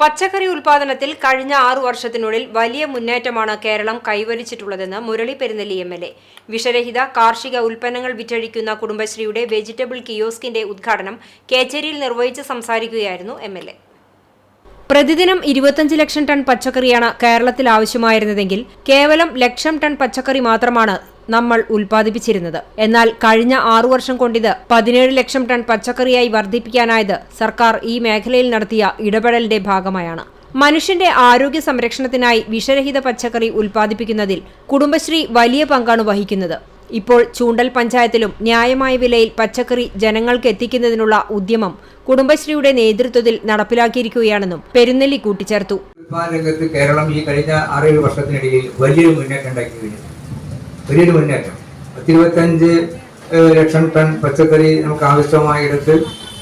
പച്ചക്കറി ഉൽപാദനത്തിൽ കഴിഞ്ഞ ആറു വർഷത്തിനുള്ളിൽ വലിയ മുന്നേറ്റമാണ് Keralam കൈവരിച്ചിട്ടുള്ളതെന്ന് Murali Perunelli M L A. വിഷരഹിത കാർഷിക ഉൽപ്പന്നങ്ങൾ വിറ്റഴിക്കുന്ന കുടുംബശ്രീയുടെ വെജിറ്റബിൾ കിയോസ്കിന്റെ ഉദ്ഘാടനം കേച്ചേരിയിൽ നിർവഹിച്ച് സംസാരിക്കുകയായിരുന്നു എം എൽ എ. പ്രതിദിനം ഇരുപത്തഞ്ച് ലക്ഷം ടൺ പച്ചക്കറിയാണ് കേരളത്തിൽ ആവശ്യമായിരുന്നതെങ്കിൽ കേവലം ലക്ഷം ടൺ പച്ചക്കറി മാത്രമാണ് നമ്മൾ ഉൽപ്പാദിപ്പിച്ചിരുന്നത്. എന്നാൽ കഴിഞ്ഞ ആറു വർഷം കൊണ്ടിത് പതിനേഴ് ലക്ഷം ടൺ പച്ചക്കറിയായി വർദ്ധിപ്പിക്കാനായത് സർക്കാർ ഈ മേഖലയിൽ നടത്തിയ ഇടപെടലിന്റെ ഭാഗമായാണ്. മനുഷ്യന്റെ ആരോഗ്യ സംരക്ഷണത്തിനായി വിഷരഹിത പച്ചക്കറി ഉൽപ്പാദിപ്പിക്കുന്നതിൽ കുടുംബശ്രീ വലിയ പങ്കാണ് വഹിക്കുന്നത്. ഇപ്പോൾ ചൂണ്ടൽ പഞ്ചായത്തിലും ന്യായമായ വിലയിൽ പച്ചക്കറി ജനങ്ങൾക്ക് എത്തിക്കുന്നതിനുള്ള ഉദ്യമം കുടുംബശ്രീയുടെ നേതൃത്വത്തിൽ നടപ്പിലാക്കിയിരിക്കുകയാണെന്നും പെരുന്നെല്ലി കൂട്ടിച്ചേർത്തു. കേരളം ഈ കഴിഞ്ഞ ആറേഴ് വർഷത്തിനിടയിൽ വലിയൊരു മുന്നേറ്റം ഉണ്ടാക്കി കഴിഞ്ഞു വലിയൊരു മുന്നേറ്റം. പത്തിരുപത്തഞ്ച് ലക്ഷം ടൺ പച്ചക്കറി നമുക്ക് ആവശ്യമായിടത്ത്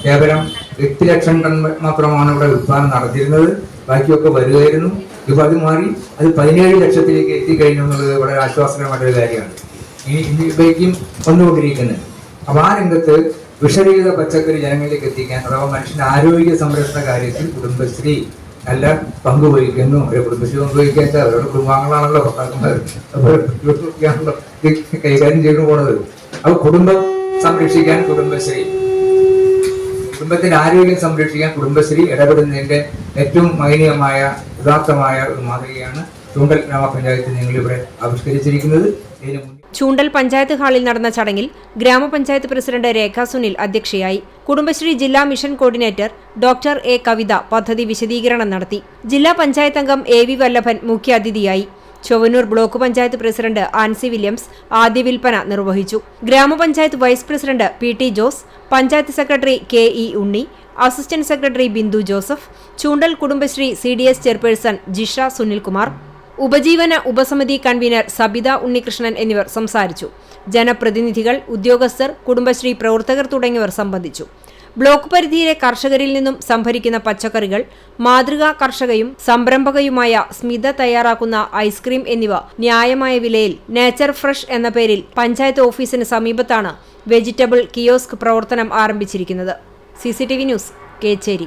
കേവലം എട്ട് ലക്ഷം ടൺ മാത്രമാണ് ഇവിടെ ഉത്പാദനം നടത്തിയിരുന്നത്. ബാക്കിയൊക്കെ വരുമായിരുന്നു ഇപ്പോൾ അത് മാറി അത് പതിനേഴ് ലക്ഷത്തിലേക്ക് എത്തിക്കഴിഞ്ഞു എന്നുള്ളത് വളരെ ആശ്വാസകരമായിട്ടൊരു കാര്യമാണ്. ഇനി ഇനിയിലേക്കും വന്നുകൊണ്ടിരിക്കുന്നത് അപ്പോൾ ആ രംഗത്ത് വിഷരഹിത പച്ചക്കറി ജനങ്ങളിലേക്ക് എത്തിക്കാൻ അഥവാ മനുഷ്യന്റെ ആരോഗ്യ സംരക്ഷണ കാര്യത്തിൽ കുടുംബശ്രീ നല്ല പങ്കുവഹിക്കുന്നു. ഒരു കുടുംബശ്രീ പങ്കുവഹിക്കാൻ അവരുടെ കുടുംബാംഗങ്ങളാണല്ലോ ഉണ്ടാക്കുന്നത് കൈകാര്യം ചെയ്തു പോണത്. അപ്പൊ കുടുംബം സംരക്ഷിക്കാൻ കുടുംബശ്രീ. കുടുംബത്തിന്റെ ആരോഗ്യം സംരക്ഷിക്കാൻ കുടുംബശ്രീ ഇടപെടുന്നതിന്റെ ഏറ്റവും മൈനീയമായ യഥാർത്ഥമായ ഒരു മാതൃകയാണ് ചൂണ്ടൽ ഗ്രാമപഞ്ചായത്ത് നിങ്ങൾ ഇവിടെ ആവിഷ്കരിച്ചിരിക്കുന്നത്. ചൂണ്ടൽ പഞ്ചായത്ത് ഹാളിൽ നടന്ന ചടങ്ങിൽ ഗ്രാമപഞ്ചായത്ത് പ്രസിഡന്റ് രേഖ സുനിൽ അധ്യക്ഷയായി. കുടുംബശ്രീ ജില്ലാ mission coordinator doctor A Kavitha പദ്ധതി വിശദീകരണം നടത്തി. ജില്ലാ പഞ്ചായത്ത് അംഗം എ വി വല്ലഭൻ മുഖ്യാതിഥിയായി. ചൊവ്വന്നൂർ ബ്ലോക്ക് പഞ്ചായത്ത് പ്രസിഡന്റ് ആൻസി വില്യംസ് ആദ്യ വിൽപ്പന നിർവഹിച്ചു. Gramapanchayat vice president P T Jose panchayat secretary K E Unni assistant secretary Bindu Joseph Choondal Kudumbashree C D S chairperson Jisha Sunilkumar ഉപജീവന ഉപസമിതി കൺവീനർ സബിത ഉണ്ണികൃഷ്ണൻ എന്നിവർ സംസാരിച്ചു. ജനപ്രതിനിധികൾ ഉദ്യോഗസ്ഥർ കുടുംബശ്രീ പ്രവർത്തകർ തുടങ്ങിയവർ സംബന്ധിച്ചു. ബ്ലോക്ക് പരിധിയിലെ കർഷകരിൽ നിന്നും സംഭരിക്കുന്ന പച്ചക്കറികൾ മാതൃകാ കർഷകയും സംരംഭകയുമായ സ്മിത തയ്യാറാക്കുന്ന ഐസ്ക്രീം എന്നിവ ന്യായമായ വിലയിൽ നേച്ചർ ഫ്രഷ് എന്ന പേരിൽ പഞ്ചായത്ത് ഓഫീസിന് സമീപത്താണ് വെജിറ്റബിൾ കിയോസ്ക് പ്രവർത്തനം ആരംഭിച്ചിരിക്കുന്നത്. C News Kechery.